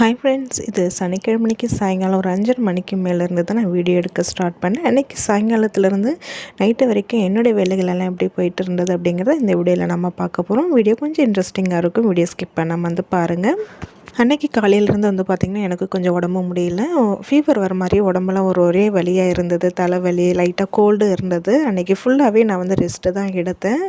Hi friends இது சனிக்கிழமை மணிக்கு சாயங்காலம் ஒரு அஞ்சரை மணிக்கு மேலேருந்து தான் நான் வீடியோ எடுக்க ஸ்டார்ட் பண்ணேன். அன்றைக்கி சாயங்காலத்துலேருந்து நைட்டு வரைக்கும் என்னுடைய வேலைகளெல்லாம் எப்படி போயிட்டு இருந்தது அப்படிங்கிறத இந்த வீடியோவில் நம்ம பார்க்க போகிறோம் வீடியோ கொஞ்சம் இன்ட்ரெஸ்டிங்காக இருக்கும். வீடியோ ஸ்கிப் பண்ணாமல் வந்து பாருங்கள் அன்னைக்கு காலையிலேருந்து வந்து பார்த்திங்கன்னா எனக்கு கொஞ்சம் உடம்பு முடியல. ஃபீவர் வர மாதிரி உடம்புலாம் ஒரு ஒரே வலியாக இருந்தது. தலைவலி லைட்டாக கோல்டு இருந்தது. அன்றைக்கி ஃபுல்லாகவே நான் வந்து ரெஸ்ட்டு தான் எடுத்தேன்.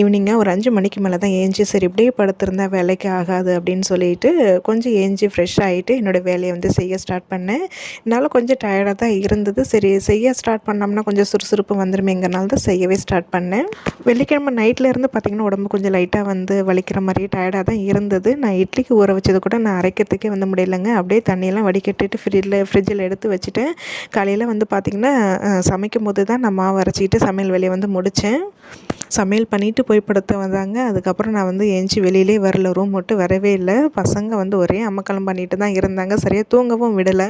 ஈவினிங்காக ஒரு அஞ்சு மணிக்கு மேலே தான் ஏஞ்சி சரி இப்படியே படுத்திருந்தேன் வேலைக்கு ஆகாது அப்படின்னு சொல்லிட்டு கொஞ்சம் ஏஞ்சி ஃப்ரெஷ் ஆகிட்டு என்னோடய வேலையை வந்து செய்ய ஸ்டார்ட் பண்ணேன். என்னால் கொஞ்சம் டயர்டாக தான் இருந்தது. சரி செய்ய ஸ்டார்ட் பண்ணோம்னா கொஞ்சம் சுறுசுறுப்பு வந்துருமேங்கிறனால தான் செய்யவே ஸ்டார்ட் பண்ணேன். வெள்ளிக்கிழமை நைட்டில் இருந்து பார்த்திங்கன்னா உடம்பு கொஞ்சம் லைட்டாக வந்து வலிக்கிற மாதிரி டயர்டாக தான் இருந்தது. நான் இட்லிக்கு ஊற வச்சது கூட நான் அரைக்கிறதுக்கே வந்து முடியலைங்க. அப்படியே தண்ணியெல்லாம் வடிகட்டிட்டு ஃப்ரிட்ஜில் ஃப்ரிட்ஜில் எடுத்து வச்சுட்டேன் காலையில் வந்து பார்த்திங்கன்னா சமைக்கும் போது தான் நான் மாவு அரைச்சிக்கிட்டு சமையல் வேலையை வந்து முடித்தேன் சமையல் பண்ணிவிட்டு போய் படுத்து வந்தாங்க அதுக்கப்புறம் நான் வந்து ஏஞ்சி வெளியிலே வரல ரூம் மட்டும் வரவே இல்லை. பசங்க வந்து ஒரே அம்மக்களம் பண்ணிட்டு தான் இருந்தாங்க. சரியாக தூங்கவும் விடலை.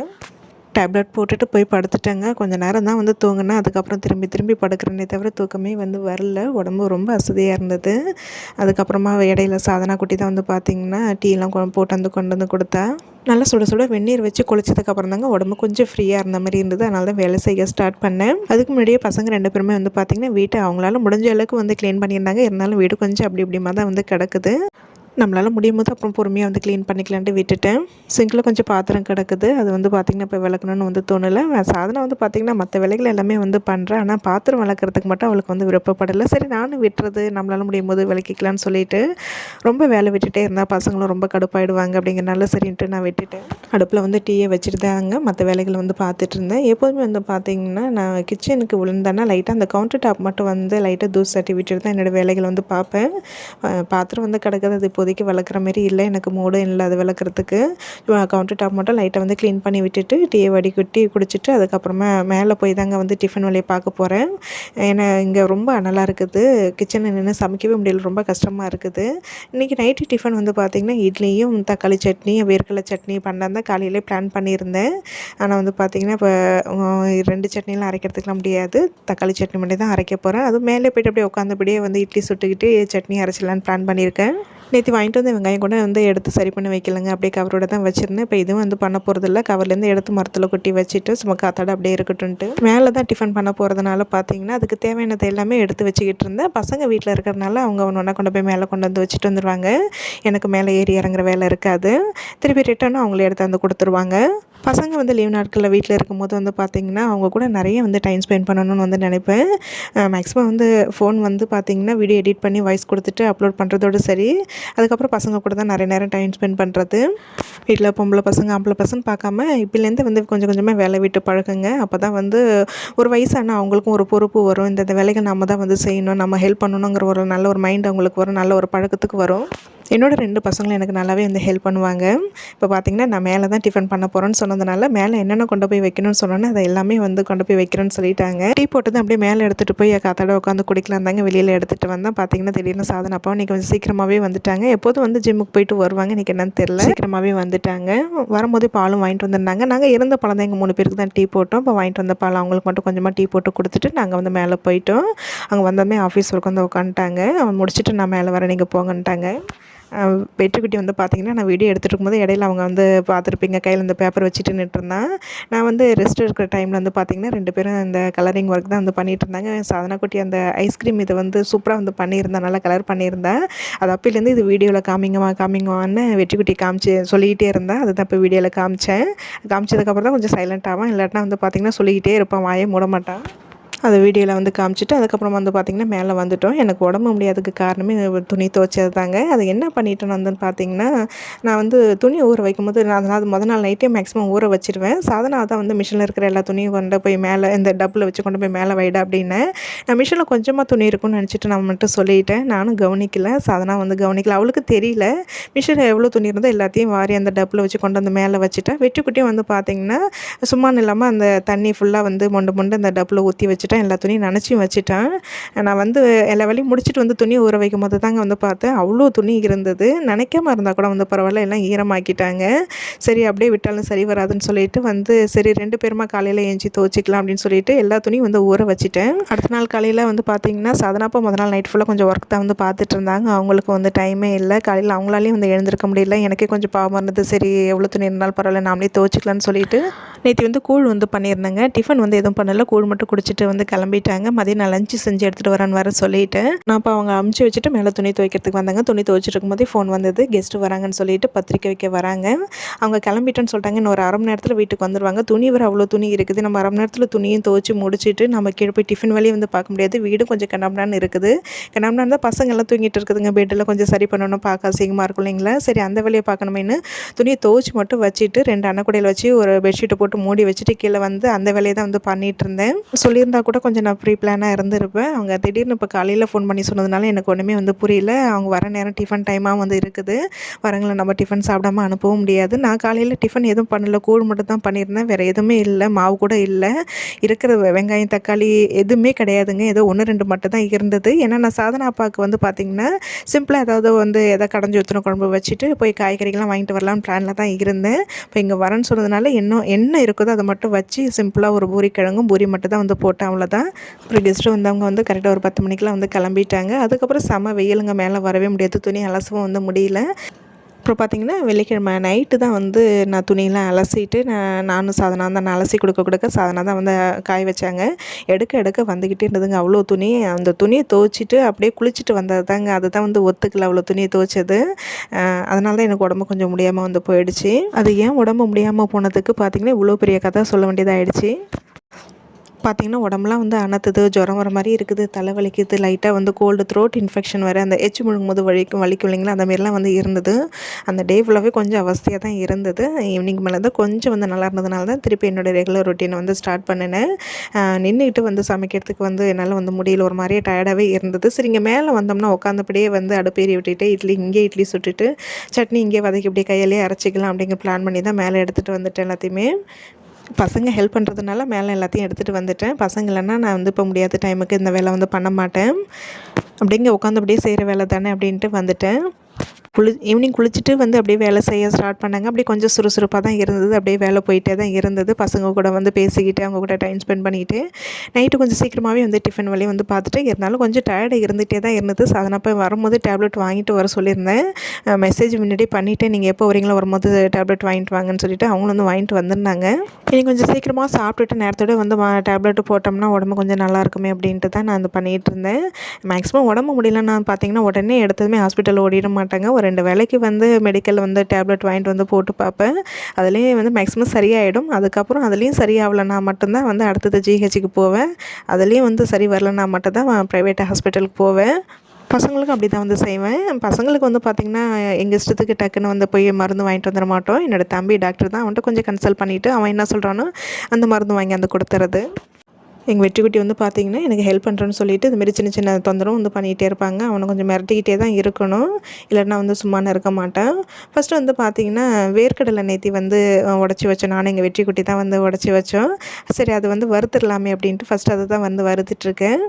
டேப்லெட் போட்டுட்டு போய் படுத்துட்டேங்க. கொஞ்சம் நேரம் தான் வந்து தூங்கினேன். அதுக்கப்புறம் திரும்பி திரும்பி படுக்கிறேனே தவிர தூக்கமே வந்து வரல. உடம்பு ரொம்ப அசதியாக இருந்தது. அதுக்கப்புறமா இடையில சாதனா குட்டி தான் வந்து பார்த்திங்கன்னா டீலாம் போட்டு வந்து கொண்டு வந்து கொடுத்தா. நல்லா சுட சுட வெந்நீர் வச்சு குளிச்சதுக்கப்புறம் தாங்க உடம்பு கொஞ்சம் ஃப்ரீயாக இருந்த மாதிரி இருந்தது. அதனால தான் வேலை செய்ய ஸ்டார்ட் பண்ணேன். அதுக்கு முன்னாடியே பசங்க ரெண்டு பேருமே வந்து பார்த்திங்கன்னா வீட்டை அவங்களால முடிஞ்ச அளவுக்கு வந்து க்ளீன் பண்ணியிருந்தாங்க. இருந்தாலும் வீடு கொஞ்சம் அப்படி இப்படிமா தான் வந்து கிடக்குது. நம்மளால் முடியும் போது அப்புறம் பொறுமையாக வந்து க்ளீன் பண்ணிக்கலான்ட்டு விட்டுட்டேன். சிங்கில் கொஞ்சம் பாத்திரம் கிடக்குது. அது வந்து பார்த்திங்கன்னா இப்போ விளக்கணும்னு வந்து தோணலை. சாதனை வந்து பார்த்திங்கன்னா மற்ற வேலைகள் எல்லாமே வந்து பண்ணுறேன் ஆனால் பாத்திரம் விளக்குறதுக்கு மட்டும் அவளுக்கு வந்து விருப்பப்படலை. சரி நானும் விட்டுறது நம்மளால் முடியும் போது விளக்கிக்கலான்னு சொல்லிட்டு ரொம்ப வேலை விட்டுட்டே இருந்தால் பசங்களும் ரொம்ப கடுப்பாயிடுவாங்க அப்படிங்கிறனால சரின்ட்டு நான் விட்டுட்டேன். அடுப்பில் வந்து டீயை வச்சுட்டு தாங்க மற்ற வேலைகளை வந்து பார்த்துட்டு இருந்தேன். எப்போதுமே வந்து பார்த்திங்கன்னா நான் கிச்சனுக்கு விழுந்தேன்னா லைட்டாக அந்த கவுண்டர் டாப் மட்டும் வந்து லைட்டாக தூசு தட்டி விட்டுட்டு தான் என்னோடய வேலைகளை வந்து பார்ப்பேன் பாத்திரம் வந்து கிடக்குது. அது இப்போது இப்போதைக்கு விளக்குற மாரி இல்லை. எனக்கு மூடும் இல்லை அது விளக்குறதுக்கு கவுண்டர் டாப் மட்டும் லைட்டை வந்து க்ளீன் பண்ணி விட்டுட்டு டீயை வடிகட்டி குடிச்சிட்டு அதுக்கப்புறமா மேலே போய் தாங்க வந்து டிஃபன் வேலையை பார்க்க போகிறேன் ஏன்னா இங்கே ரொம்ப அனலாக இருக்குது. கிச்சனில் நின்று சமைக்கவே முடியல. ரொம்ப கஷ்டமாக இருக்குது. இன்றைக்கி நைட்டு டிஃபன் வந்து பார்த்திங்கன்னா இட்லியும் தக்காளி சட்னி வேர்க்கடலை சட்னி பண்ணலாம் தான் காலையிலே பிளான் பண்ணியிருந்தேன். ஆனால் வந்து பார்த்திங்கன்னா இப்போ ரெண்டு சட்னிலாம் அரைக்கிறதுக்குலாம் முடியாது. தக்காளி சட்னி மட்டும் தான் அரைக்க போகிறேன் அதுவும் மேலே போய்ட்டு அப்படியே உட்காந்தபடியே வந்து இட்லி சுட்டுக்கிட்டு சட்னி அரைச்சிடலான்னு பிளான் பண்ணியிருக்கேன். நேற்று வாங்கிட்டு வந்து வெங்காயம் கூட வந்து எடுத்து சரி பண்ணி வைக்கலங்க. அப்படியே கவரோட தான் வச்சுருந்தேன். இப்போ இதுவும் வந்து பண்ண போகிறதில்ல கவர்லேருந்து எடுத்து மரத்தில் கொட்டி வச்சுட்டு சும்மா காத்தாட அப்படியே இருக்கட்டும்ட்டு. மேலே தான் டிஃபன் பண்ண போகிறதுனால பார்த்தீங்கன்னா அதுக்கு தேவையானதை எல்லாமே எடுத்து வச்சுக்கிட்டு இருந்தேன். பசங்க வீட்டில் இருக்கிறதுனால அவங்க ஒன்று ஒன்றா கொண்டு போய் மேலே கொண்டு வந்து வச்சுட்டு வந்துடுவாங்க எனக்கு மேலே ஏறி இறங்குற வேலை இருக்காது. திருப்பி ரிட்டர்னும் அவங்களே எடுத்து வந்து கொடுத்துருவாங்க. பசங்க வந்து லீவ் நாட்களில் வீட்டில் இருக்கும்போது வந்து பார்த்திங்கன்னா அவங்க கூட நிறைய வந்து டைம் ஸ்பெண்ட் பண்ணணும்னு வந்து நினைப்பேன். மேக்ஸிமம் வந்து ஃபோன் வந்து பார்த்திங்கன்னா வீடியோ எடிட் பண்ணி வாய்ஸ் கொடுத்துட்டு அப்லோட் பண்ணுறதோடு சரி. அதுக்கப்புறம் பசங்க கூட தான் நிறைய நேரம் டைம் ஸ்பெண்ட் பண்ணுறது வீட்டில் பொம்பளை பசங்க ஆம்பளை பசங்க பார்க்காம இப்போலேருந்து வந்து கொஞ்சம் கொஞ்சமாக வேலை விட்டு பழகுங்க. அப்போ தான் வந்து ஒரு வயசான அவங்களுக்கும் ஒரு பொறுப்பு வரும். இந்த வேலைகள் நம்ம தான் வந்து செய்யணும். நம்ம ஹெல்ப் பண்ணணுங்கிற ஒரு நல்ல ஒரு மைண்ட் அவங்களுக்கு வரும். நல்ல ஒரு பழக்கத்துக்கு வரும். என்னோடய ரெண்டு பசங்களும் எனக்கு நல்லாவே வந்து ஹெல்ப் பண்ணுவாங்க. இப்போ பார்த்திங்கன்னா நான் மேலே தான் டிஃபன் பண்ண போகிறேன்னு சொன்னதுனால மேலே என்னென்ன கொண்டு போய் வைக்கணும்னு சொன்னோன்னே அதை எல்லாமே வந்து கொண்டு போய் வைக்கிறேன்னு சொல்லிட்டாங்க. டீ போட்டது தான் அப்படியே மேலே எடுத்துகிட்டு போய் காத்தாட உட்காந்து குடிக்கலாம் தாங்க வெளியில் எடுத்துகிட்டு வந்தால் பார்த்தீங்கன்னா திடீர்னு சாதனை அப்போ இன்றைக்கி கொஞ்சம் சீக்கிரமாகவே வந்துட்டாங்க. எப்போதும் வந்து ஜிம்முக்கு போயிட்டு வருவாங்க. இன்றைக்கி என்னன்னு தெரில சீக்கிரமாகவே வந்துட்டாங்க. வரும்போது பாலும் வாங்கிட்டு வந்திருந்தாங்க. நாங்கள் இருந்த பழம் தான் எங்கள் மூணு பேருக்கு தான் டீ போட்டோம். இப்போ வாங்கிட்டு வந்த பால் அவங்களுக்கு மட்டும் கொஞ்சமாக டீ போட்டு கொடுத்துட்டு நாங்கள் வந்து மேலே போயிட்டோம். அங்கே வந்தோமே ஆஃபீஸ் ஒர்க்கு வந்து உட்காந்துட்டாங்க. அவன் முடிச்சுட்டு நான் மேலே வரேன் நீங்கள் போங்கன்ட்டாங்க. வெற்றிக்குட்டி வந்து பார்த்திங்கன்னா நான் வீடியோ எடுத்துகிட்டு இருக்கும்போது இடையில அவங்க வந்து பார்த்துருப்பீங்க கையில் இந்த பேப்பர் வச்சுட்டு நின்றுருந்தான் நான் வந்து ரெஸ்ட் இருக்கிற டைமில் வந்து பார்த்திங்கன்னா ரெண்டு பேரும் இந்த கலரிங் ஒர்க் தான் வந்து பண்ணிகிட்டு இருந்தாங்க. சாதனா குட்டி அந்த ஐஸ்கிரீம் இதை வந்து சூப்பராக வந்து பண்ணியிருந்தேன் நல்லா கலர் பண்ணியிருந்தேன் அது அப்பிலேருந்து இது வீடியோவில் காமிங்கம்மா காமிங்கம்மான்னு வெற்றிக்குட்டி காமிச்சு சொல்லிக்கிட்டே இருந்தேன் அதுதான் இப்போ வீடியோவில் காமிச்சேன். காமிச்சதுக்கப்புறம் தான் கொஞ்சம் சைலண்ட் ஆகும் இல்லாட்டினா வந்து பார்த்திங்கன்னா சொல்லிக்கிட்டே இருப்பான். வாயே மூட மாட்டான். அதை வீடியோவில் வந்து காமிச்சிட்டு அதுக்கப்புறம் வந்து பார்த்திங்கன்னா மேலே வந்துவிட்டோம் எனக்கு உடம்பு முடியாதுக்கு காரணமே துணி துவைச்சது தாங்க. அது என்ன பண்ணிட்டேன் வந்துன்னு பார்த்தீங்கன்னா நான் வந்து துணி ஊற வைக்கும்போது நான் அதனால் முதல் நாள் நைட்டே மேக்ஸிமம் ஊற வச்சிருவேன். சாதனா தான் வந்து மிஷினில் இருக்கிற எல்லா துணியும் கொண்டு போய் மேலே இந்த டப்பில் வச்சு கொண்டு போய் மேலே வைடா அப்படின்னு. நான் மிஷினில் கொஞ்சமாக துணி இருக்கும்னு நினச்சிட்டு நான் மட்டும் சொல்லிட்டேன். நானும் கவனிக்கல. சாதனா வந்து கவனிக்கல. அவளுக்கு தெரியல. மிஷினில் எவ்வளோ துணி இருந்தோ எல்லாத்தையும் வாரி அந்த டப்பில் வச்சு கொண்டு வந்து மேலே வச்சுட்டேன். வெட்டுக்குட்டியும் வந்து பார்த்திங்கன்னா சும்மா இல்லாமல் அந்த தண்ணி ஃபுல்லாக வந்து மொண்டு மொண்டு அந்த டப்பில் ஊற்றி வச்சுட்டு வச்சுட்டேன் எல்லா துணியும் நினச்சியும் வச்சுட்டேன். நான் வந்து எல்லா வேலையும் முடிச்சுட்டு வந்து துணி ஊற வைக்கும் போது தாங்க வந்து பார்த்தேன் அவ்வளோ துணி இருந்தது. நினைக்காம இருந்தால் கூட வந்து பரவாயில்ல எல்லாம் ஈரமாக்கிட்டாங்க. சரி அப்படியே விட்டாலும் சரி வராதுன்னு சொல்லிட்டு வந்து சரி ரெண்டு பேருமா காலையில் ஏஞ்சி துவச்சிக்கலாம் அப்படின்னு சொல்லிட்டு எல்லா துணியும் வந்து ஊற வச்சுட்டேன். அடுத்த நாள் காலையில் வந்து பார்த்தீங்கன்னா சாதனாப்போ முதல் நாள் நைட் ஃபுல்லாக கொஞ்சம் ஒர்க் தான் வந்து பார்த்துட்டு இருந்தாங்க. அவங்களுக்கு வந்து டைமே இல்லை. காலையில் அவங்களாலையும் வந்து எழுந்திருக்க முடியல. எனக்கே கொஞ்சம் பாவமாக இருந்தது. சரி எவ்வளோ துணி இருந்தாலும் பரவாயில்ல நாமளே துவச்சிக்கலாம்னு சொல்லிட்டு நேற்று வந்து கூழ் வந்து பண்ணியிருந்தேங்க. டிஃபன் வந்து எதுவும் பண்ணல. கூழ் மட்டும் குடிச்சிட்டு வந்து கிளம்பிட்டாங்க. மதியம் நான் லஞ்சு செஞ்சு எடுத்துகிட்டு வரேன்னு வர சொல்லிட்டேன். நான் இப்போ அவங்க அமுச்சு வச்சுட்டு மேலே துணி துவைக்கிறதுக்கு வந்தாங்க. துணி துவைச்சிட்டு இருக்கும்போதே ஃபோன் வந்தது. கெஸ்ட்டு வராங்கன்னு சொல்லிட்டு பத்திரிக்கை வைக்க வராங்க. அவங்க கிளம்பிட்டேன்னு சொல்லிட்டாங்க. இன்னும் ஒரு அரை மணி நேரத்தில் வீட்டுக்கு வந்துடுவாங்க துணி வர அவ்வளோ துணி இருக்குது. நம்ம அரை மணி நேரத்தில் துணியும் துவைச்சி முடிச்சுட்டு நம்ம கீழே போய் டிஃபன் வேலையை வந்து பார்க்க முடியாது. வீடும் கொஞ்சம் கண்ணாமடான்னு இருக்குது. கிணம்னா இருந்தால் பசங்கள்லாம் தூங்கிட்டு இருக்குதுங்க. பெட்டில் கொஞ்சம் சரி பண்ணணும். பார்க்க அசிங்கமாக இருக்கும் இல்லைங்களா? சரி அந்த வேலையை பார்க்கணுமேனு துணியை துவைச்சி மட்டும் வச்சுட்டு ரெண்டு அன்னக்குடையில் வச்சு ஒரு பெட்ஷீட்டை போட்டு மூடி வச்சுட்டு கீழே வந்து அந்த வேலையை தான் வந்து பண்ணிகிட்டு இருந்தேன் சொல்லியிருந்தா கூட கொஞ்சம் நான் ப்ரீ பிளானாக இருந்திருப்பேன். அவங்க திடீர்னு இப்போ காலையில் ஃபோன் பண்ணி சொன்னதுனால எனக்கு ஒன்றுமே வந்து புரியல. அவங்க வர நேரம் டிஃபன் டைமாக வந்து இருக்குது. வரங்களை நம்ம டிஃபன் சாப்பிடாம அனுப்பவும் முடியாது. நான் காலையில் டிஃபன் எதுவும் பண்ணல. கூழ் மட்டும் தான் பண்ணியிருந்தேன். வேறு எதுவுமே இல்லை. மாவு கூட இல்லை. இருக்கிற வெங்காயம் தக்காளி எதுவுமே கிடையாதுங்க. ஏதோ ஒன்று ரெண்டு மட்டும் தான் இருந்தது. ஏன்னா நான் சாதனா அப்பாவுக்கு வந்து பார்த்திங்கன்னா சிம்பிளாக ஏதாவது வந்து எதை கடைஞ்சி ஊற்றின குழம்பு வச்சுட்டு போய் காய்கறிகள்லாம் வாங்கிட்டு வரலாம்னு பிளானில் தான் இருந்தேன். இப்போ இங்கே வரேன்னு சொன்னதுனால என்ன என்ன இருக்குதோ. அதை மட்டும் வச்சு சிம்பிளாக ஒரு பூரி கிழங்கும் பூரி மட்டும் தான் வந்து போட்டேன் அவ்வளோதான் அப்புறம் கெஸ்ட்டு வந்தவங்க வந்து கரெக்டாக ஒரு பத்து மணிக்கெலாம் வந்து கிளம்பிட்டாங்க. அதுக்கப்புறம் செம வெயிலுங்க மேலே வரவே முடியாது. துணி அலசவும் வந்து முடியல. அப்புறம் பார்த்தீங்கன்னா வெள்ளிக்கிழமை நைட்டு தான் வந்து நான் துணியெல்லாம் அலசிட்டு நான் நானும் சாதனா தான் நான் அலசி கொடுக்க கொடுக்க சாதனா தான் வந்து காய வச்சாங்க. எடுக்க எடுக்க வந்துக்கிட்டே இருந்ததுங்க. அவ்வளோ துணி அந்த துணியை துவைச்சிட்டு அப்படியே குளிச்சுட்டு வந்தது தாங்க அதுதான் வந்து ஒத்துக்கல அவ்வளோ துணியை துவைச்சது. அதனால தான் எனக்கு உடம்பு கொஞ்சம் முடியாமல் வந்து போயிடுச்சு. அது ஏன் உடம்பு முடியாமல் போனதுக்கு பார்த்தீங்கன்னா இவ்வளோ பெரிய கதை சொல்ல வேண்டியதாகிடுச்சு பார்த்திங்கன்னா உடம்புலாம் வந்து அனத்துது ஜுரம் வர மாதிரி இருக்குது தலை வலிக்குது லைட்டாக வந்து கோல்டு த்ரோட் இன்ஃபெக்ஷன் வர அந்த எச்சு முழுங்கும் போது வலிக்கும் வலிக்கும் இல்லைங்களா அந்த மாதிரிலாம் வந்து இருந்தது. அந்த டே ஃபுல்லாகவே கொஞ்சம் அவஸ்தையாக தான் இருந்தது. ஈவினிங் மேலே தான் கொஞ்சம் வந்து நல்லா இருந்ததுனால தான் திருப்பி என்னோடய ரெகுலர் ரொட்டீனை வந்து ஸ்டார்ட் பண்ணினேன். நின்றுக்கிட்டு வந்து சமைக்கிறதுக்கு வந்து என்னால் வந்து முடியல ஒரு மாதிரியே டயர்டாகவே இருந்தது. சரி இங்கே மேலே வந்தோம்னா உட்காந்தபடியே வந்து அடுப்பேறி விட்டுட்டு இட்லி இங்கே இட்லி சுட்டுட்டு சட்னி இங்கே வதக்கி இப்படியே கையிலே அரைச்சிக்கலாம் அப்படிங்கிற பிளான் பண்ணி தான் மேலே எடுத்துகிட்டு வந்துட்டேன் எல்லாத்தையுமே. பசங்க ஹெல்ப் பண்ணுறதுனால மேலே எல்லாத்தையும் எடுத்துகிட்டு வந்துட்டேன். பசங்க இல்லைன்னா நான் வந்து இப்போ முடியாத டைமுக்கு இந்த வேலை வந்து பண்ண மாட்டேன். அப்படிங்க உட்காந்து அப்படியே செய்கிற வேலை தானே அப்படின்ட்டு வந்துட்டேன். குளி ஈவினிங் குளிச்சுட்டு வந்து அப்படியே வேலை செய்ய ஸ்டார்ட் பண்ணாங்க. அப்படியே கொஞ்சம் சுறுசுறுப்பாக தான் இருந்தது. அப்படியே வேலை போயிட்டே தான் இருந்தது. பசங்க கூட வந்து பேசிக்கிட்டு அவங்க கூட டைம் ஸ்பெண்ட் பண்ணிக்கிட்டு நைட்டு கொஞ்சம் சீக்கிரமாகவே வந்து டிஃபன் வேலையை வந்து பார்த்துட்டு இருந்தாலும் கொஞ்சம் டயர்டாக இருந்துகிட்டே தான் இருந்தது. சாதனப்போ வரும்போது டேப்லெட் வாங்கிட்டு வர சொல்லியிருந்தேன். மெசேஜ் முன்னாடி பண்ணிவிட்டு நீங்கள் எப்போ வரீங்களோ வரும்போது டேப்லெட் வாங்கிட்டு வாங்கன்னு சொல்லிட்டு அவங்களும் வந்து வாங்கிட்டு வந்திருந்தாங்க. இனி கொஞ்சம் சீக்கிரமாக சாப்பிட்டுட்டு நேரத்தோட வந்து டேப்லெட் போட்டோம்னா உடம்பு கொஞ்சம் நல்லா இருக்குமே அப்படின்ட்டு தான் நான் வந்து பண்ணிகிட்டு இருந்தேன். மேக்ஸிமம் உடம்பு முடியலன்னு பார்த்தீங்கன்னா உடனே எடுத்ததுமே ஹாஸ்பிட்டல் ஓடிட மாட்டாங்க. ஒரு ரெண்டு வேளைக்கு வந்து மெடிக்கல் வந்து டேப்லெட் வாங்கிட்டு வந்து போட்டு பார்ப்பேன். அதுலேயே வந்து மேக்ஸிமம் சரியாயிடும். அதுக்கப்புறம் அதுலேயும் சரியாகலைன்னா மட்டும்தான் வந்து அடுத்தது ஜிஹெச்சுக்கு போவேன். அதுலேயும் வந்து சரி வரலன்னா மட்டும்தான் ப்ரைவேட் ஹாஸ்பிட்டலுக்கு போவேன். பசங்களுக்கும் அப்படி தான் வந்து செய்வேன். பசங்களுக்கு வந்து பார்த்திங்கன்னா எங்கள் இஷ்டத்துக்கு டக்குன்னு வந்து போய் மருந்து வாங்கிட்டு வந்துட மாட்டோம். என்னோடய தம்பி டாக்டர் தான். அவன்கிட்ட கொஞ்சம் கன்சல்ட் பண்ணிவிட்டு அவன் என்ன சொல்கிறானோ அந்த மருந்து வாங்கி வந்து கொடுத்துறது. எங்கள் வெற்றிக்குட்டி வந்து பார்த்திங்கன்னா எனக்கு ஹெல்ப் பண்ணுறேன்னு சொல்லிட்டு இதுமாரி சின்ன சின்ன தொந்தரவும் வந்து பண்ணிகிட்டே இருப்பாங்க. அவனை கொஞ்சம் மிரட்டிக்கிட்டே தான் இருக்கணும். இல்லைன்னா வந்து சும்மானு இருக்க மாட்டேன். ஃபஸ்ட்டு வந்து பார்த்திங்கன்னா வேர்க்கடலை நேத்தி வந்து உடச்சி வச்சோம். நானும் எங்கள் வெற்றிக்குட்டி தான் வந்து உடச்சி வச்சோம். சரி அது வந்து வறுத்துடலாமே அப்படின்ட்டு ஃபஸ்ட்டு அதை தான் வந்து வறுத்துட்ருக்கேன்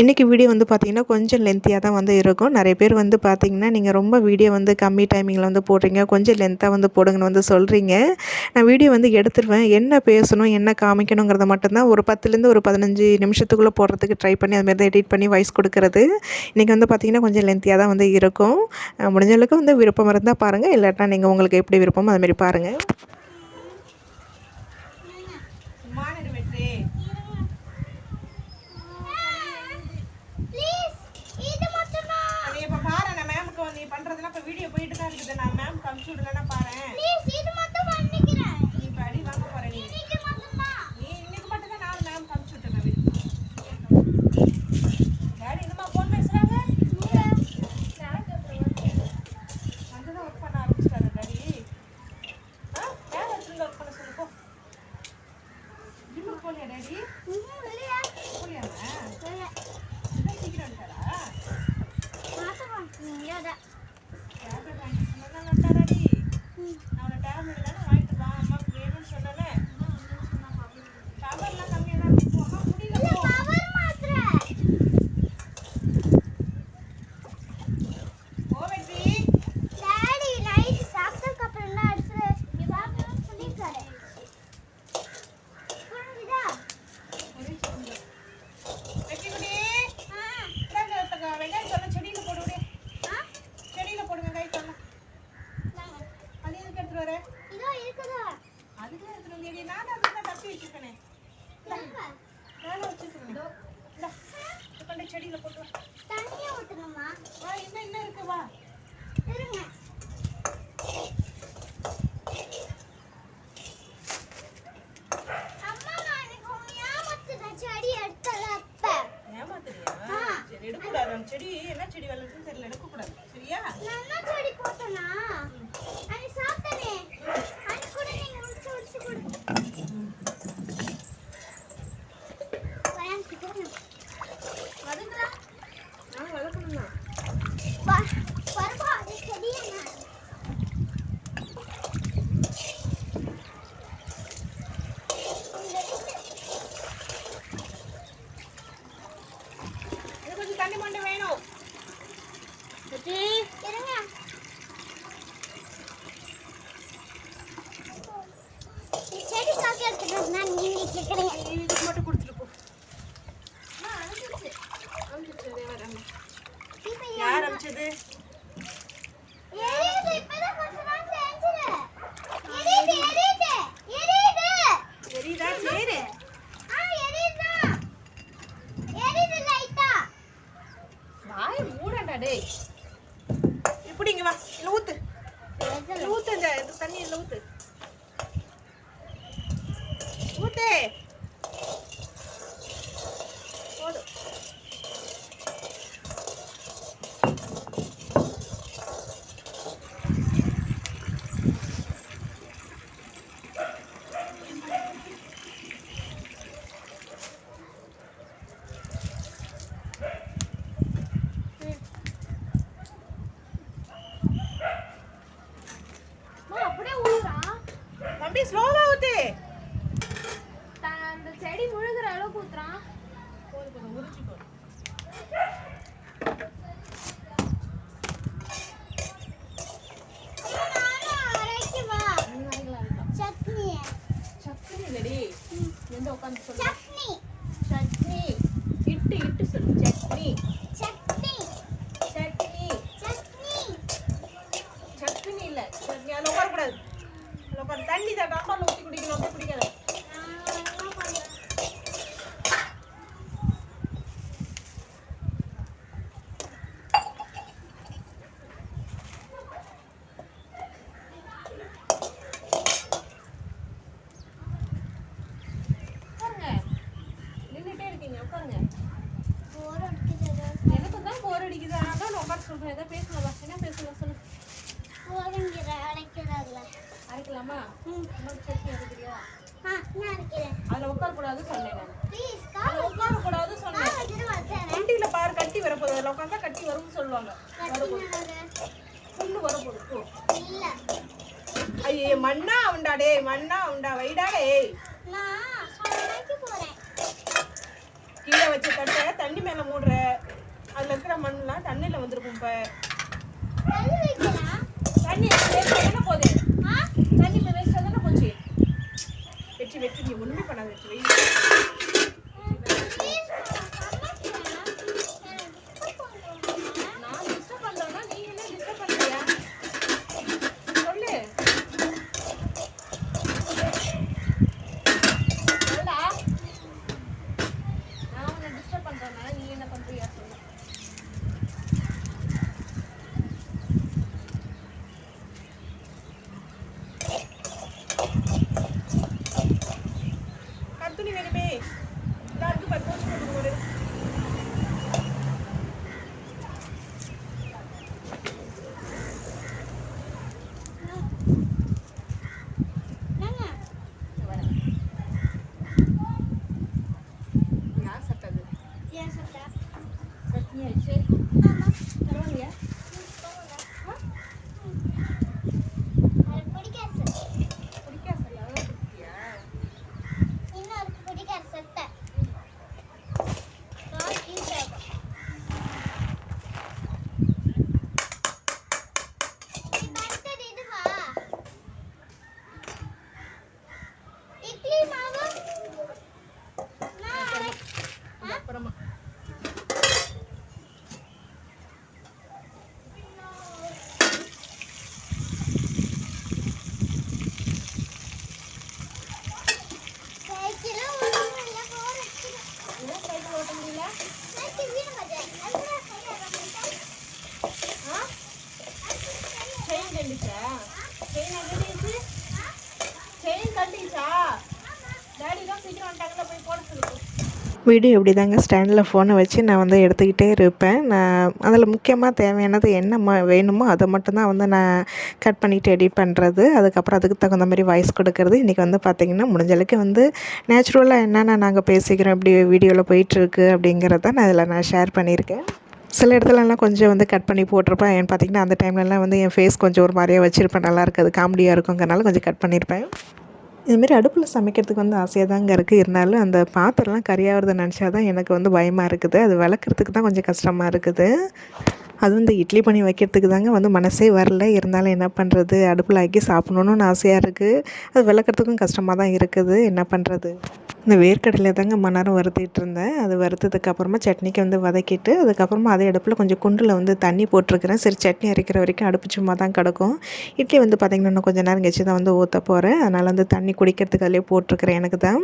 இன்றைக்கி வீடியோ வந்து பார்த்திங்கன்னா கொஞ்சம் லென்த்தியாக தான் வந்து இருக்கும். நிறைய பேர் வந்து பார்த்திங்கன்னா நீங்கள் ரொம்ப வீடியோ வந்து கம்மி டைமிங்கில் வந்து போடுறீங்க. கொஞ்சம் லென்த்தாக வந்து போடுங்கன்னு வந்து சொல்கிறீங்க நான் வீடியோ வந்து எடுத்துருவேன். என்ன பேசணும் என்ன காமிக்கணுங்கிறத மட்டும்தான் ஒரு பத்துலேருந்து ஒரு பதினஞ்சு நிமிஷத்துக்குள்ளே போடுறதுக்கு ட்ரை பண்ணி அதுமாரி தான் எடிட் பண்ணி வாய்ஸ் கொடுக்கறது. இன்றைக்கி வந்து பார்த்திங்கன்னா கொஞ்சம் லென்த்தியாக தான் வந்து இருக்கும். முடிஞ்சளவுக்கு வந்து விருப்பம் இருந்தால் பாருங்கள் இல்லாட்டா நீங்கள் உங்களுக்கு எப்படி விருப்பமோ அதுமாரி பாருங்கள் ப்ளீஸ் இது மட்டும்தான் நீ இப்போ பாரு நான் மேம்க்கு நீ பண்ணுறதுலாம் இப்போ வீடியோ போயிட்டு தான் இருக்குது நான் மேம் கம்ப்யூட்டர்ல விடலன்னா பாரு 对。இல்லடி எந்த உட்காந்து சொல்லு சட்னி. சட்னி. இட்டு இட்டு சொல்லு. சட்னி. எடுக்கலாமா உட்கார கூடாது உட்கார கூடாது சொன்னேன் வண்டியில பாரு கட்டி வரப்போகுது. அதுல உட்காந்தா கட்டி வரும்னு சொல்லுவாங்க. புண்ணு வரப்போகுது. ஐயே மண்ணா உண்டா மண்ணா உண்டா? வைடா கீழே வச்ச தட்டை தண்ணி மேல மூடுற. அதுல இருக்கிற மண்ணெல்லாம் தண்ணியில வந்துருக்கும் இப்ப தண்ணி. வீடியோ இப்படி தாங்க ஸ்டாண்டில் ஃபோனை வச்சு நான் வந்து எடுத்துக்கிட்டே இருப்பேன். நான் அதில் முக்கியமாக தேவையானது என்ன ம வேணுமோ அதை மட்டும்தான் வந்து நான் கட் பண்ணிவிட்டு எடிட் பண்ணுறது. அதுக்கப்புறம் அதுக்கு தகுந்த மாதிரி வாய்ஸ் கொடுக்கறது. இன்றைக்கி வந்து பார்த்திங்கன்னா முடிஞ்ச அளவுக்கு வந்து நேச்சுரலாக என்னென்ன நாங்கள் பேசிக்கிறோம் இப்படி வீடியோவில் போயிட்டுருக்கு அப்படிங்கிறத நான் இதில் நான் ஷேர் பண்ணியிருக்கேன். சில இடத்துலலாம் கொஞ்சம் வந்து கட் பண்ணி போட்டிருப்பேன். ஏன்னு பார்த்தீங்கன்னா அந்த டைம்லலாம் வந்து என் ஃபேஸ் கொஞ்சம் ஒரு மாதிரியாக வச்சுருப்பேன். நல்லா இருக்காது காமெடியாக இருக்குங்கிறனால கொஞ்சம் கட் பண்ணியிருப்பேன். இதுமாரி அடுப்பில் சமைக்கிறதுக்கு வந்து ஆசையாக தாங்க இருக்குது இருந்தாலும் அந்த பாத்திரம்லாம் கறியாகிறத நினச்சா தான் எனக்கு வந்து பயமாக இருக்குது. அது விளக்குறதுக்கு தான் கொஞ்சம் கஷ்டமாக இருக்குது. அதுவும் இந்த இட்லி பண்ணி வைக்கிறதுக்கு தாங்க வந்து மனசே வரல. இருந்தாலும் என்ன பண்ணுறது அடுப்பில் ஆக்கி சாப்பிட்ணுன்னு ஆசையாக இருக்குது அது விளக்குறதுக்கும் கஷ்டமாக தான் இருக்குது. என்ன பண்ணுறது இந்த வேர்க்கடலை தாங்க மணரம் நேரம் இருந்தேன் அது வறுத்ததுக்கு அப்புறமா சட்னிக்கு வந்து வதக்கிட்டு அதுக்கப்புறமா அதே அடுப்பில் கொஞ்சம் குண்டில் வந்து தண்ணி போட்டிருக்கிறேன். சரி சட்னி அரைக்கிற வரைக்கும் அடுப்பு சும்மா தான் கிடக்கும். இட்லி வந்து பார்த்திங்கன்னா இன்னும் கொஞ்சம் நேரம் கழிச்சு தான் வந்து ஊற்ற போகிறேன் அதனால் வந்து தண்ணி குடிக்கிறதுக்கு அதிலே போட்டிருக்கிறேன் எனக்கு தான்.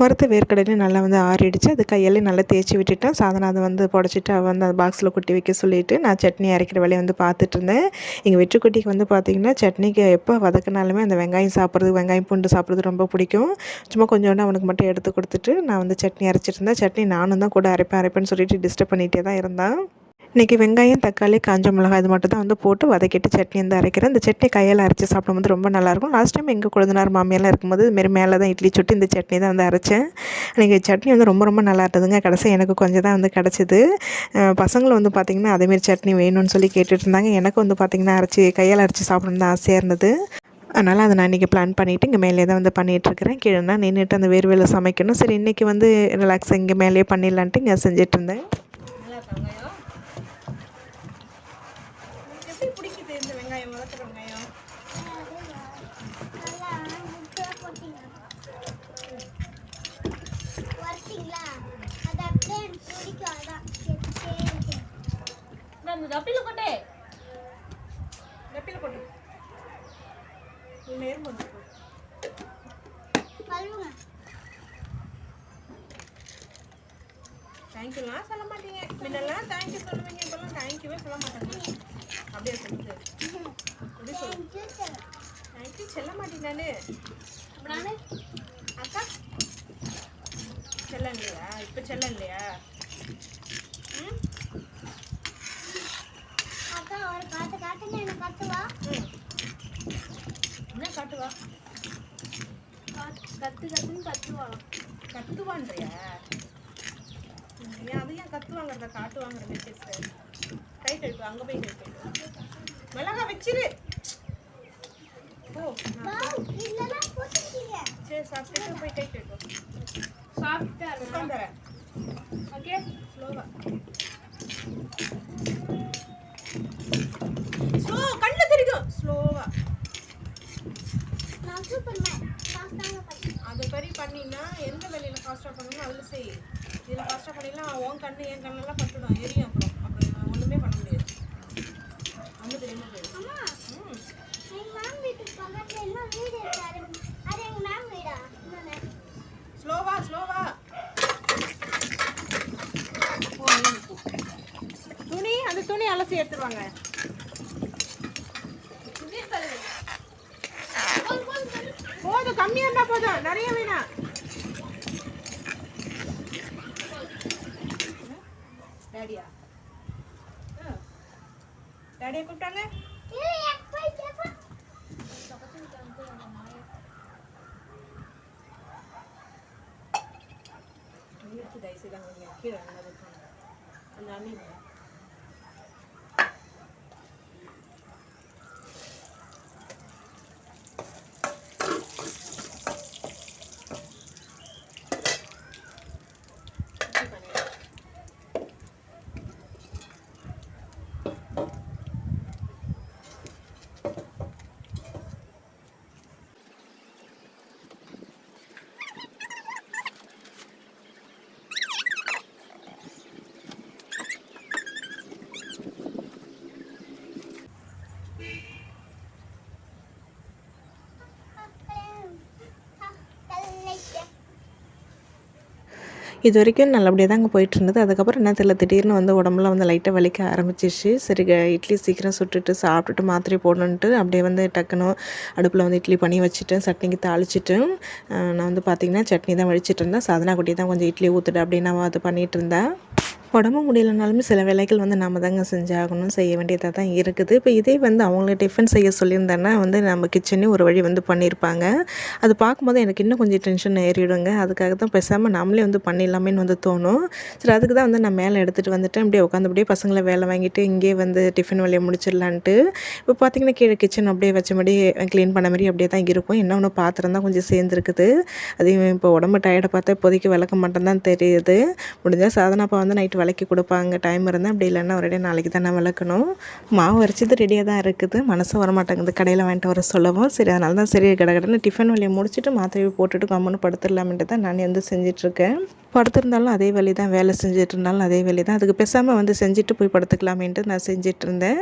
வறுத்த வேர்க்கடலையும் நல்லா வந்து ஆறிடுச்சு. அது கையாலே நல்லா தேய்ச்சி விட்டுட்டேன். சாதனம் அதை வந்து புடச்சிட்டு அவள் வந்து அந்த பாக்ஸில் கொட்டி வைக்க சொல்லிவிட்டு நான் சட்னி அரைக்கிற வேலையை வந்து பார்த்துட்டு இருந்தேன். எங்கள் வெற்றுக்குட்டிக்கு வந்து பார்த்திங்கன்னா சட்னிக்கு எப்போ வதக்கினாலுமே அந்த வெங்காயம் சாப்பிட்றது வெங்காயம் பூண்டு சாப்பிட்றது ரொம்ப பிடிக்கும். சும்மா கொஞ்சோண்டு அவனுக்கு மட்டும் எடுத்து கொடுத்துட்டு நான் வந்து சட்னி அரைச்சிட்டு இருந்தேன். சட்னி நானும் தான் கூட அரைப்பேன் அரைப்பேன்னு சொல்லிட்டு டிஸ்டர்ப் பண்ணிகிட்டே தான் இருந்தான். இன்றைக்கி வெங்காயம் தக்காளி காஞ்ச மிளகாய் இது மட்டும் தான் வந்து போட்டு வதக்கிட்டு சட்னி வந்து அரைக்கிறேன். இந்த சட்னி கையால் அரைச்சி சாப்பிடும்போது ரொம்ப நல்லாயிருக்கும் லாஸ்ட் டைம் எங்கள் குழந்தைனார் மாமியெல்லாம் இருக்கும்போது இதுமாரி மேலே தான் இட்லி சுட்டு இந்த சட்னி தான் வந்து அரைச்சேன். எனக்கு சட்னி வந்து ரொம்ப ரொம்ப நல்லா இருந்ததுங்க. கடைசி எனக்கு கொஞ்சம் தான் வந்து கிடச்சிது. பசங்களும் வந்து பார்த்திங்கன்னா அதேமாரி சட்னி வேணும்னு சொல்லி கேட்டுட்டு இருந்தாங்க. எனக்கு வந்து பார்த்திங்கன்னா அரைச்சி கையால் அரைச்சி சாப்பிடணும் தான் ஆசையாக இருந்தது. அதனால் அதை நான் இன்றைக்கி பிளான் பண்ணிவிட்டு இங்கே மேலே தான் வந்து பண்ணிகிட்ருக்கிறேன் கீழேனா நின்றுட்டு அந்த வேர்வேலை சமைக்கணும். சரி இன்றைக்கி வந்து ரிலாக்ஸாக இங்கே மேலேயே பண்ணிடலான்ட்டு இங்கே செஞ்சுட்டு இருந்தேன் நல்லா இருக்கா வெங்காயம் உனக்கு எப்படி பிடிக்குது இந்த வெங்காயம் வளர்க்குற வெங்காயம் நல்லா முட்டை போட்டீங்க வறுத்தீங்களா அது அப்படியே எனக்கு பிடிக்கும் அதான் சரி, சரி. இந்த அந்த டப்பில கொட்டே டப்பில கொட்டு நேர்ம வந்து கழுவுங்க. தேங்க்யூலாம் சொல்ல மாட்டீங்க. முன்னெல்லாம் தேங்க்யூ சொல்லுவீங்க இப்போல்லாம் தேங்க்யூவே சொல்ல மாட்டாங்க. அப்படியே சொல்லுது எப்படி சொல்லு Thank you, sir. தேங்க்யூ சொல்ல மாட்டேன் நானு. நானு அக்கா? செல்லம் இல்லையா இப்போ செல்லம் இல்லையா ம்? அக்கா ஒரு காட்டு காட்டுன்னு என்ன ம். என்ன காட்டுவா கத்து கத்துன்னு கத்துவா. கத்துவான்றியா? ஏன் அது ஏன் கத்துவாங்கிறத கை கழுப்பு அங்கே போய் கழுப்பு மிளகா வச்சிரு. ஓ சரி சாப்பிட்டுட்டு போய் கை கழுப்பு சாப்பிட்டா உட்காந்துறேன் ஓகே ஸ்லோவா ஸ்லோ கண்ணில் தெரிக்கும் ஸ்லோவா நான் சூப்பர் மேன் ஃபாஸ்டாக பண்ணி அது படி பண்ணினா எந்த வேலையில ஃபாஸ்ட்டாக பண்ணணும் அதில் செய். இதில் ஃபாஸ்ட்டாக பண்ணிடலாம் உன் கண்ணு என் கண்ணெல்லாம் பட்டுடும் எரியும் அப்புறம் அப்புறம் ஒன்றுமே பண்ண முடியாது ஒன்று தெரியுமா போயிடும் அம்மா ம் எங்க மேம் வீட்டுக்கு பக்கத்துல இன்னும் வீடு இருக்கு அது அது எங்க மேம் வீடா இன்னொன்னு ஸ்லோவா ஸ்லோவா துணி அந்த துணி அலசி எடுத்துருவாங்க. போதும் கம்மியா இருந்தா போதும் நிறைய வேணாம் டேடியா டேடியா கூப்பிட்டாங்க இல்லை எப்போ கேப்பா இருக்கு தயவுசெய்து அங்கே கீழே அங்கே வைப்பாங்க. அந்த அம்மி மேல. இப்படி பண்ணிடு. இது வரைக்கும் நல்லபடியாக தாங்க போயிட்டு இருந்தது. அதுக்கப்புறம் என்ன தெரியல திடீர்னு வந்து உடம்புலாம் வந்து லைட்டாக வலிக்க ஆரம்பிச்சிச்சு சரி இட்லி சீக்கிரம் சுட்டுட்டு சாப்பிட்டுட்டு மாத்திரை போடணுன்ட்டு அப்படியே வந்து டக்குன்னு அடுப்பில் வந்து இட்லி பண்ணி வச்சுட்டு சட்னிக்கு தாளிச்சிட்டு நான் வந்து பார்த்திங்கன்னா சட்னி தான் வடிச்சிட்டு இருந்தேன். சாதனா குட்டி தான் கொஞ்சம் இட்லி ஊற்றுட்டு அப்படின்னு நான் அது பண்ணிகிட்டு இருந்தேன். உடம்பு முடியலனாலுமே சில வேலைகள் வந்து நம்ம தாங்க செஞ்சாகணும் செய்ய வேண்டியதாக தான் இருக்குது. இப்போ இதே வந்து அவங்கள டிஃபன் செய்ய சொல்லியிருந்தேன்னா வந்து நம்ம கிச்சனே ஒரு வழி வந்து பண்ணியிருப்பாங்க. அது பார்க்கும்போது எனக்கு இன்னும் கொஞ்சம் டென்ஷன் ஏறிடுங்க. அதுக்காக தான் பேசாமல் நம்மளே வந்து பண்ணிடலாமேன்னு வந்து தோணும். சரி அதுக்கு தான் வந்து நான் மேலே எடுத்துகிட்டு வந்துட்டேன். அப்படியே உட்காந்து அப்படியே பசங்களை வேலை வாங்கிட்டு இங்கேயே வந்து டிஃபன் வேலையை முடிச்சிடலான்ட்டு. இப்போ பார்த்தீங்கன்னா கீழே கிச்சன் அப்படியே வச்ச மாதிரி க்ளீன் பண்ண மாதிரி அப்படியே தான் இருக்கும். என்ன ஒன்று பாத்திரம் தான் கொஞ்சம் சேர்ந்துருக்குது. அதையும் இப்போ உடம்பு டயர்டை பார்த்தா இப்போதைக்கு விளக்க மட்டும் தான் தெரியுது. முடிஞ்சால் சாதனாப்பா வந்து நைட்டு விளக்கி கொடுப்பாங்க. டைம் இருந்தால் அப்படி இல்லைன்னா ஒரே நாளைக்கு தானே விளக்கணும். மாவு அரைச்சது ரெடியாக தான் இருக்குது. மனசு வரமாட்டேங்குது. கடையில் வாங்கிட்டு வர சொல்லவும். சரி அதனால தான் சரி கடை கடைன்னு டிஃபன் வழியை முடிச்சுட்டு மாத்திரையை போட்டுட்டு கம்முன்னு படுத்துடலாமேன்ட்டு தான் நான் வந்து செஞ்சிட்ருக்கேன். படுத்திருந்தாலும் அதே வழி தான் வேலை செஞ்சுட்டு இருந்தாலும் அதே வழி தான் அதுக்கு பேசாமல் வந்து செஞ்சுட்டு போய் படுத்துக்கலாமேன்ட்டு நான் செஞ்சுட்டு இருந்தேன்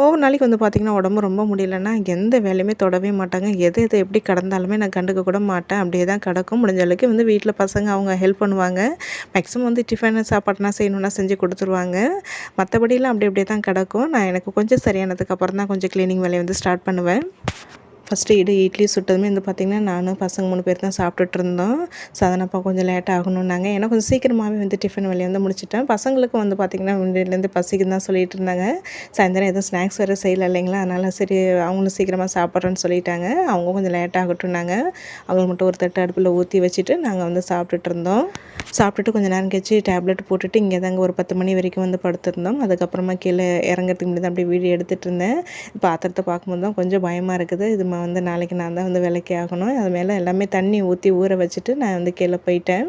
ஒவ்வொரு நாளைக்கு வந்து பார்த்திங்கன்னா உடம்பு ரொம்ப முடியலன்னா எந்த வேலையுமே தொடவே மாட்டாங்க. எது எது எப்படி கடந்தாலுமே நான் கண்டுக்க கூட மாட்டேன். அப்படியே தான் கிடக்கும். முடிஞ்ச அளவுக்கு வந்து வீட்டில் பசங்க அவங்க ஹெல்ப் பண்ணுவாங்க. மேக்ஸிமம் வந்து டிஃபன் சாப்பாடுனா செய்யணுன்னா செஞ்சு கொடுத்துருவாங்க. மற்றபடிலாம் அப்படி அப்படியே தான் கிடக்கும். நான் எனக்கு கொஞ்சம் சரியானதுக்கு அப்புறம் தான் கொஞ்சம் க்ளீனிங் வேலையை வந்து ஸ்டார்ட் பண்ணுவேன். ஃபஸ்ட்டு இடி இட்லி சுட்டதுமே வந்து பார்த்திங்கன்னா நானும் பசங்க மூணு பேர் தான் சாப்பிட்டுட்டு இருந்தோம் சாதனப்பா கொஞ்சம் லேட் ஆகணுன்னாங்க ஏன்னா கொஞ்சம் சீக்கிரமாகவே வந்து டிஃபன் வேலையை வந்து முடிச்சிட்டேன். பசங்களுக்கும் வந்து பார்த்திங்கன்னா முன்னாடிலேருந்து பசிக்குன்னு தான் சொல்லிட்டு இருந்தாங்க சாயந்தரம் எதுவும் ஸ்நாக்ஸ் வேறு செய்யலை இல்லைங்களா? அதனால் சரி அவங்களும் சீக்கிரமாக சாப்பிட்றேன்னு சொல்லிட்டாங்க. அவங்க கொஞ்சம் லேட் ஆகட்டும்னாங்க. அவங்களுக்கு மட்டும் ஒரு தட்டு அடுப்பில் ஊற்றி வச்சுட்டு நாங்கள் வந்து சாப்பிட்டுட்டு இருந்தோம் சாப்பிட்டுட்டு கொஞ்சம் நேரம் கழிச்சு டேப்லெட் போட்டுட்டு இங்கே தாங்க ஒரு பத்து மணி வரைக்கும் வந்து படுத்திருந்தோம். அதுக்கப்புறமா கீழே இறங்குறதுக்கு முன்னாடி தான் அப்படியே வீடியோ எடுத்துகிட்டு இருந்தேன் பாத்திரத்தை பார்க்கும்போது தான் கொஞ்சம் பயமாக இருக்குது. இது நான் வந்து நாளைக்கு நான் தான் வந்து விலைக்கு ஆகணும். அது மேலே எல்லாமே தண்ணி ஊற்றி ஊற வச்சுட்டு நான் வந்து கீழே போயிட்டேன்.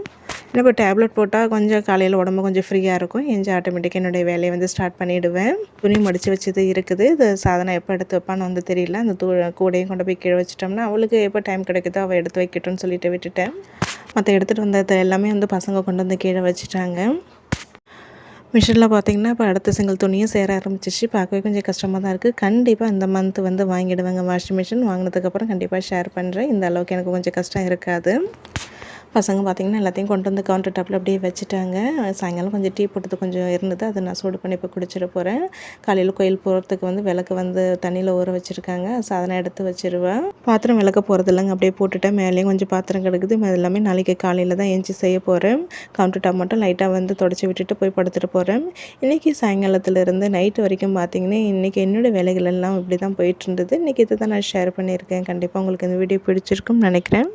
இன்னும் இப்போ டேப்லெட் போட்டால் கொஞ்சம் காலையில் உடம்பு கொஞ்சம் ஃப்ரீயாக இருக்கும். எஞ்சி ஆட்டோமேட்டிக்காக என்னுடைய வேலையை வந்து ஸ்டார்ட் பண்ணிவிடுவேன் துணி மடித்து வச்சது இருக்குது. இது சாதனை எப்போ எடுத்து வைப்பான்னு வந்து தெரியல. அந்த தூ கூடையும் கொண்டு போய் கீழே வச்சிட்டோம்னா அவளுக்கு எப்போ டைம் கிடைக்குதோ அவள் எடுத்து வைக்கட்டும்னு சொல்லிட்டு விட்டுட்டேன். மற்ற எடுத்துகிட்டு வந்தது எல்லாமே வந்து பசங்க கொண்டு வந்து கீழே வச்சுட்டாங்க. மிஷினில் பார்த்தீங்கன்னா இப்போ அடுத்த சிங்கிள் துணியும் சேர ஆரம்பிச்சிச்சு பார்க்கவே கொஞ்சம் கஷ்டமாக தான் இருக்குது கண்டிப்பாக இந்த மந்த் வந்து வாங்கிடுவாங்க. வாஷிங் மிஷின் வாங்கினதுக்கப்புறம் கண்டிப்பாக ஷேர் பண்ணுறேன் இந்த அளவுக்கு எனக்கு கொஞ்சம் கஷ்டம் இருக்காது. பசங்க பார்த்திங்கன்னா எல்லாத்தையும் கொண்டு வந்து கவுண்டர் டாப்பில் அப்படியே வச்சுட்டாங்க. சாயங்காலம் கொஞ்சம் டீ போட்டது கொஞ்சம் இருந்தது. அதை நான் சூடு பண்ணி இப்போ குடிச்சிட போகிறேன் காலையில் கோயில் போகிறதுக்கு வந்து விளக்கு வந்து தண்ணியில் ஊற வச்சுருக்காங்க. சாதனம் எடுத்து வச்சிருவேன். பாத்திரம் விளக்க போகிறது இல்லைங்க. அப்படியே போட்டுட்டேன். மேலேயும் கொஞ்சம் பாத்திரம் கிடக்குது. எல்லாமே நாளைக்கு காலையில் தான் எஞ்சி செய்ய போகிறேன் கவுண்டர் டாப் மட்டும் லைட்டாக வந்து தொடச்சி விட்டுட்டு போய் படுத்துட்டு போகிறேன் இன்றைக்கி சாயங்காலத்துலேருந்து நைட்டு வரைக்கும் பார்த்திங்கன்னா இன்றைக்கி என்னோடய வேலைகள் எல்லாம் இப்படி தான் போயிட்டு இருந்தது. இன்றைக்கி இதை தான் நான் ஷேர் பண்ணியிருக்கேன். கண்டிப்பாக உங்களுக்கு இந்த வீடியோ பிடிச்சிருக்கும்னு நினைக்கிறேன்.